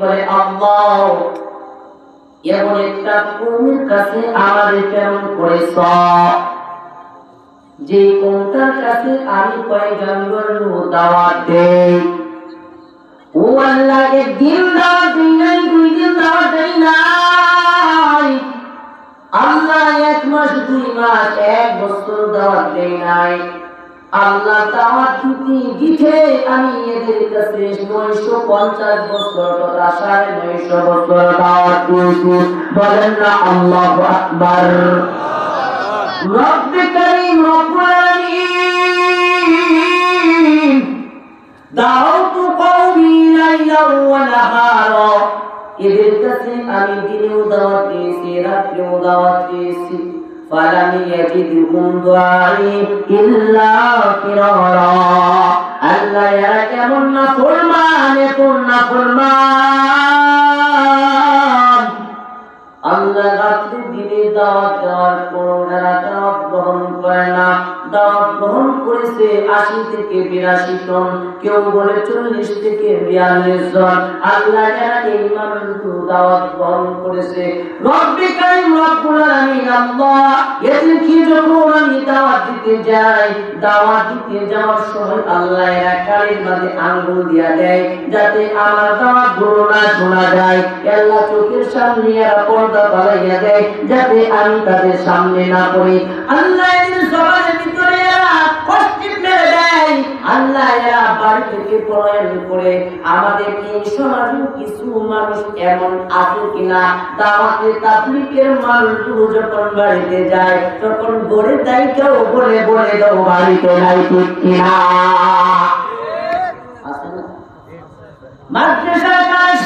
বলে, আল্লাহ, এমন একটা কাছে আমাদের কেমন করেছ যে কাছে আমি দাওয়াত দেই। ও দাওয়াত নাই দুই দিন দাওয়াত নাই। আল্লাহ এক মাস, দুই মাস, এক বছর দাওয়াত দেই নাই। আল্লাহ দাওয়াত দিতে আমি এদের কাছে নয়শো পঞ্চাশ বছর তথা সাড়ে নয়শো বছর দাওয়াত দিয়েছি বলেন না আল্লাহ আকবার রব্বে করিম রব্বুল আলামিন দাওয়াতু কওমি লাইলান ওয়া নাহারা এদের কাছে আমি দিনেও দাওয়াত দিয়েছি রাত্রেও দাওয়াত দিয়েছি فلم يجدهم دعائي إلا فرارا আল্লাহ, এরা কেমন না ফরমান এখন না ফরমান? আল্লাহ রাত্রি দিনে দাওয়াত দেওয়ার পর এরা দাওয়াত গ্রহণ করে না। দাওয়াত গ্রহণ করেছে আশি থেকে বিরাশি জন, কেউ বলে চল্লিশ থেকে বিয়াল্লিশ জন। আল্লাহ এরা এই মানুষগুলো দাওয়াত গ্রহণ করেছে। রব্বি কারিম রব্বুল আলামিন, আল্লাহ, এদেরকে যখন আমি দাওয়াত দিতে যায় দাওয়া দিতে যাওয়ার সময় আল্লাহ এরা কানের মাঝে আঙ্গুল দিয়া দেয়, যাতে আমার দাওয়া গুলো না শোনা যায়। আল্লাহ চোখের সামনে এরা পর্দা পালাইয়া দেয়, যাতে আমি তাদের সামনে না পড়ি। আল্লাহ সবার ভিতরে এরা কষ্টিপ মেরে দেয় আল্লাহ এরা থেকে করে আমাদের এই সমাজে কিছু মানুষ এমন আছে কিনা দাওয়াতে তাবলিকের মানুষগুলো যখন বাড়িতে যায় তখন গড়ে দেয় কেউ বলে বলে দাও বাড়িতে নাই কিনা? মাদ্রাসার কাজ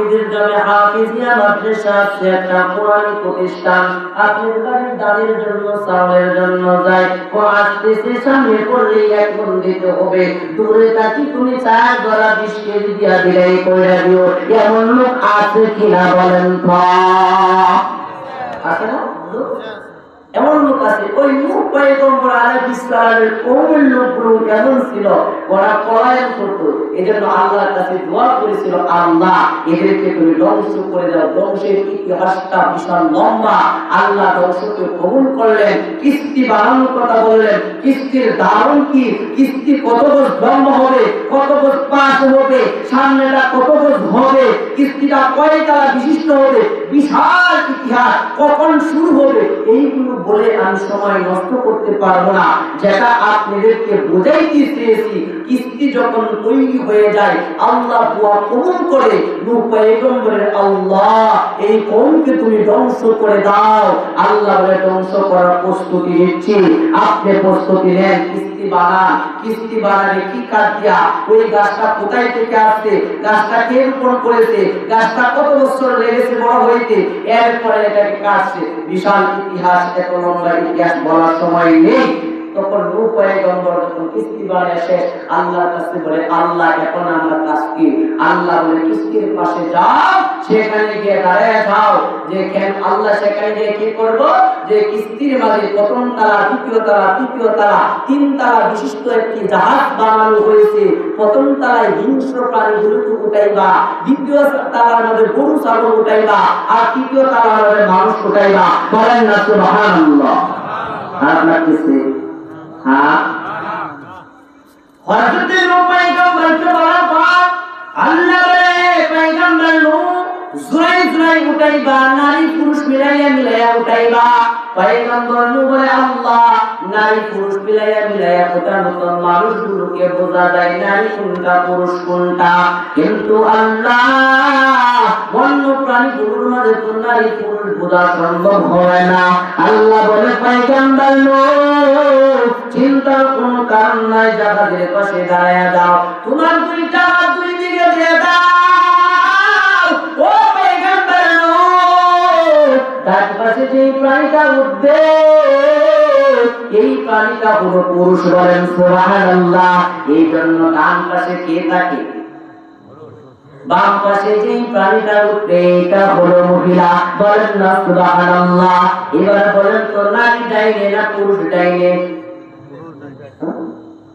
আপনাদের গ্রামে হাফিজিয়া মাদ্রাসা আছে একটা কোরআনী প্রতিষ্ঠান। আপনাদের বাড়ির দাঁড়ের জন্য, চাউলের জন্য যায়। ও আসতেছে সামনে পড়লেই এক গুণ দিতে হবে। দূরে তাকি তুমি চার গলা বিশ কেজি দিয়া দিলেই কইরা দিও, এমন লোক আছে কিনা বলেন তো? আছে না? এমন লোক আছে, ওই পয়গম্বর আলাইহিস লোকগুলো কেমন ছিল? ওরা পলায়ন এজন্য আল্লাহর কাছে দোয়া করেছিল, আল্লাহ, এদেরকে তুমি ধ্বংস করে দাও। ধ্বংসের ইতিহাসটা লম্বা। আল্লাহ ধ্বংসকে কবুল করলেন। কিস্তি বানানোর কথা বললেন। কিস্তির দারুণ কি? কিস্তি কত বছর লম্বা হবে, কত পাশ হবে, সামনেটা কত বছর হবে? কিস্তিটা কয়তলা বিশিষ্ট হবে? বিশাল ইতিহাস কখন শুরু হবে এইগুলো বলে আমি সময় নষ্ট করতে পারব না। যেটা আপনাদেরকে কিস্তি যখন তৈরি হয়ে যায়, আল্লাহ কবুল করে আল্লাহ, এই কওমকে তুমি ধ্বংস করে দাও। আল্লাহ বলে ধ্বংস করার প্রস্তুতি নিচ্ছি। আপনি প্রস্তুতি নেন, কিস্তি বানান। কিস্তি বানালে কি কাজ দিয়া? ওই গাছটা কোথায় থেকে আসছে? গাছটা কে রোপণ করেছে? গাছটা কত বছর লেগেছে বড় হইতে? এরপরে এটাকে একটা বিশাল ইতিহাস এত লম্বা ইতিহাস বলার সময় নেই। তখন নূহ পয়গম্বর যখন কিস্তি বানায় শেষ আল্লাহর কাছে বলে, আল্লাহ, এখন আমরা কাজ কি আল্লাহ বলে, কিস্তির পাশে যাও, সেখানে গিয়ে দাঁড়ায় যাও। যে কেন আল্লাহ সেখানে গিয়ে কি করব? যে কিস্তির মাঝে প্রথম তালা, দ্বিতীয় তালা, তৃতীয় তালা, তিন তালা বিশিষ্ট একটি জাহাজ বানানো হয়েছে। প্রথম তালায় হিংস্র প্রাণীগুলোকে উঠাইবা, দ্বিতীয় তালার মধ্যে গরু, ছাগল উঠাইবা, আর তৃতীয় তালার মধ্যে মানুষ উঠাইবা। বলেন না, সুবহানাল্লাহ। আপনার কিস্তি? কোনটা কিন্তু আল্লাহ বন্য প্রাণীগুলোর মাঝে তো নারী সম্ভব হয় না আল্লাহ বলে পয়গম্বর নূহ নাই জাহাজের পাশে দাঁড়ায় দাও তোমার দুইটা দুই দিকে দিয়ে দাও। ও পয়গম্বর নূহ ডান পাশে যে প্রাণীটা উঠবে এই প্রাণীটা হলো পুরুষ বলেন, সুবহানাল্লাহ। এই জন্য ডান পাশে কে থাকে? বাম পাশে যে প্রাণীটা উঠবে এটা হলো মহিলা। বলেন না, সুবহানাল্লাহ। এবার বলেন তো, নারী ডাইনে না পুরুষ ডাইনে?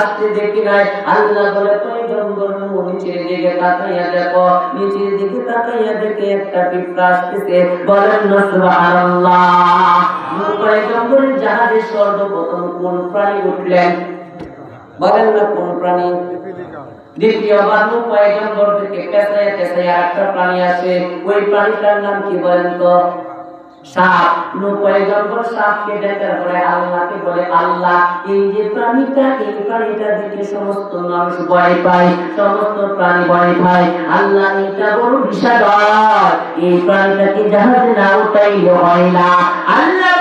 আসতে দেখি নাই। আল্লাহ বলে পয়গম্বর নিচের দিকে তাকাইয়া দেখো। নিচের দিকে তাকাইয়া দেখে একটা পিঁপড়া আসতেছে। বলেন না, সুবহানাল্লাহ। জাহাজে সর্বপ্রথম কোন প্রাণী উঠলেন? বলেন না, কোন প্রাণী? দ্বিতীয়বার পয়গম্বর থেকে একটা প্রাণী আসে। ওই প্রাণীটার নাম কি বলেন তো? সাপ। নূহ পয়গম্বর সাপকে দেখার পরে আল্লাহকে বলে, আল্লাহ, এই যে প্রাণীটা, এই প্রাণীটা দেখে সমস্ত মানুষ ভয় পায়, সমস্ত প্রাণী ভয় পায়। আল্লাহ এটা বড় বিশাল এই প্রাণীটাকে জাহাজে না উঠাইলে হয় না। আল্লাহ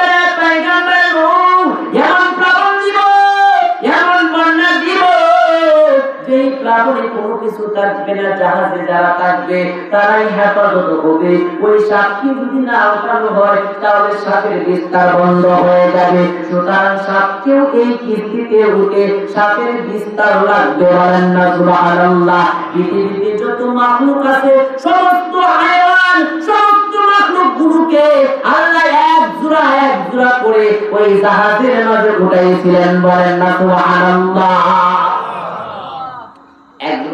যেই কোনো কিছু থাকবে না, জাহাজে যারা থাকবে তারাই হেফাজত হবে। ওই সাপকে যদি না উঠানো হয়, তাহলে সাপের বিস্তার বন্ধ হয়ে যাবে। সুতরাং সাপকেও এই কিস্তিতে উঠে সাপের বিস্তার লাগবে বলেন না, সুবহানাল্লাহ। পৃথিবীতে যত মাখলুক আছে, সমস্ত হায়াওয়ান, সমস্ত মাখলুক গুলোকে আল্লাহ এক জোড়া এক জোড়া করে ওই জাহাজের মাঝে উঠাইছিলেন বলেন না, সুবহানাল্লাহ।